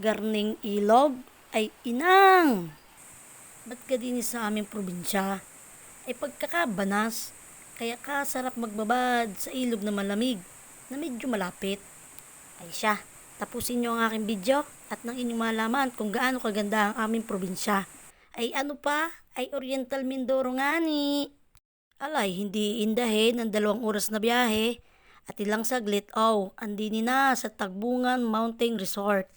garning ilog ay inang. Ba't ka din sa aming probinsya? Ay pagkakabanas, kaya kasarap magbabad sa ilog na malamig na medyo malapit. Ay siya, tapusin niyo ang aking video at nang inyong malaman kung gaano kaganda ang aming probinsya. Ay ano pa, ay Oriental Mindoro nga ni. Alay, hindi indahin ng dalawang oras na biyahe at ilang saglit, oh, andini na sa Tagbungan Mountain Resort.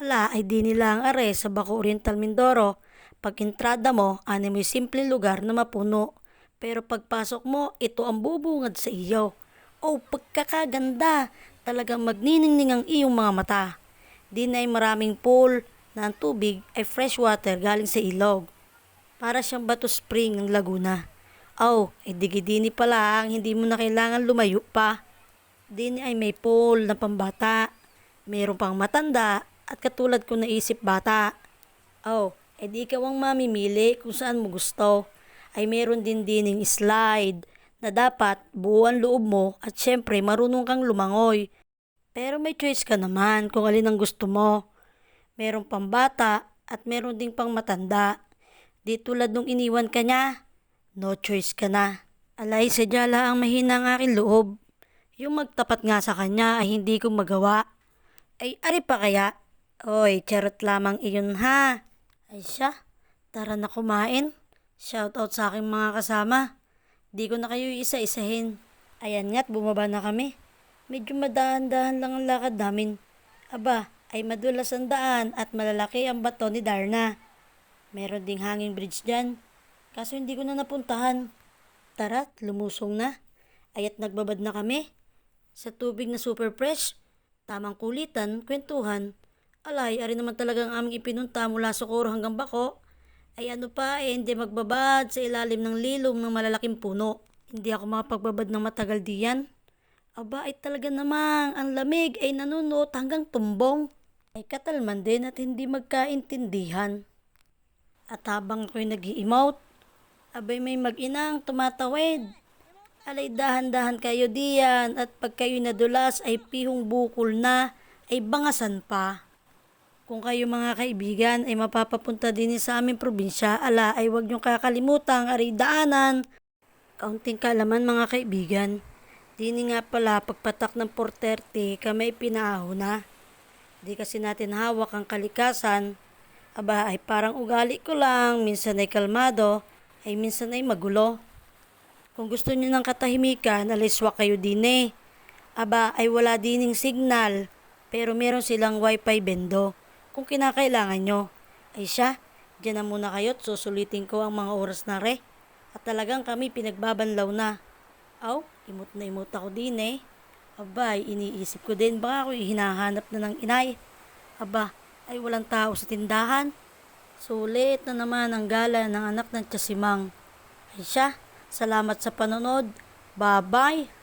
Ala, ay di nila ang are sa Baco Oriental Mindoro. Pag entrada mo, ano mo'y simpleng lugar na mapuno. Pero pagpasok mo, ito ang bubungad sa iyo. Oh, pagkakaganda! Talagang magniningning ang iyong mga mata. Di na ay maraming pool na ang tubig ay fresh water galing sa ilog. Para siyang bato spring ng Laguna. Oh, eh digidini pa lang, hindi mo na kailangan lumayo pa. Dini ay may pool na pambata. Mayroon pang matanda at katulad ko naisip bata. Oh, edi ikaw ang mamimili kung saan mo gusto. Ay meron din dining slide na dapat buuan loob mo at syempre marunong kang lumangoy. Pero may choice ka naman kung alin ang gusto mo. Meron pang bata at meron ding pang matanda. Di tulad nung iniwan ka niya, no choice ka na. Alay, sadya lang ang mahina ang aking loob. Yung magtapat nga sa kanya ay hindi ko magawa. Ay, ari pa kaya? Oy, charot lamang iyon ha. Ay siya, tara na kumain. Shout out sa aking mga kasama. Di ko na kayo isa-isahin. Ayan nga't bumaba na kami. Medyo madahan-dahan lang ang lakad namin. Aba, ay madulas ang daan at malalaki ang bato ni Darna. Meron ding hanging bridge dyan. Kaso hindi ko na napuntahan. Tara't, lumusong na. Ayat nagbabad na kami. Sa tubig na super fresh. Tamang kulitan, kwentuhan. Alay, ari naman talagang aming ipinunta mula Socorro hanggang Bako. Ay ano pa, eh, hindi magbabad sa ilalim ng lilom ng malalaking puno. Hindi ako makapagbabad ng matagal diyan. Aba, ay talaga namang ang lamig ay nanunot hanggang tumbong. Ay katalman din at hindi magkaintindihan. At habang ako'y nag emote abay may mag-inang tumatawid. Alay dahan-dahan kayo diyan at pag kayo nadulas ay pihong bukol na ay bangasan pa. Kung kayo mga kaibigan ay mapapapunta din sa aming probinsya, ala ay huwag niyong kakalimutan aray daanan. Kaunting kalaman mga kaibigan. Dini nga pala pagpatak ng 4.30 kami pinaaho na. Di kasi natin hawak ang kalikasan. Aba ay parang ugali ko lang, minsan ay kalmado, ay minsan ay magulo. Kung gusto niyo ng katahimikan, aliswa kayo din eh. Aba ay wala dining signal, pero meron silang wifi bendo. Kung kinakailangan nyo, ay siya, dyan na muna kayo susulitin ko ang mga oras na re. At talagang kami pinagbabanlaw na. Aw, imot na imot ako din eh. Aba, ay iniisip ko din baka ako hinahanap na ng inay. Aba, ay walang tao sa tindahan. Sulit na naman ang gala ng anak ng Tiyasimang. Ay siya, salamat sa panonood. Bye-bye!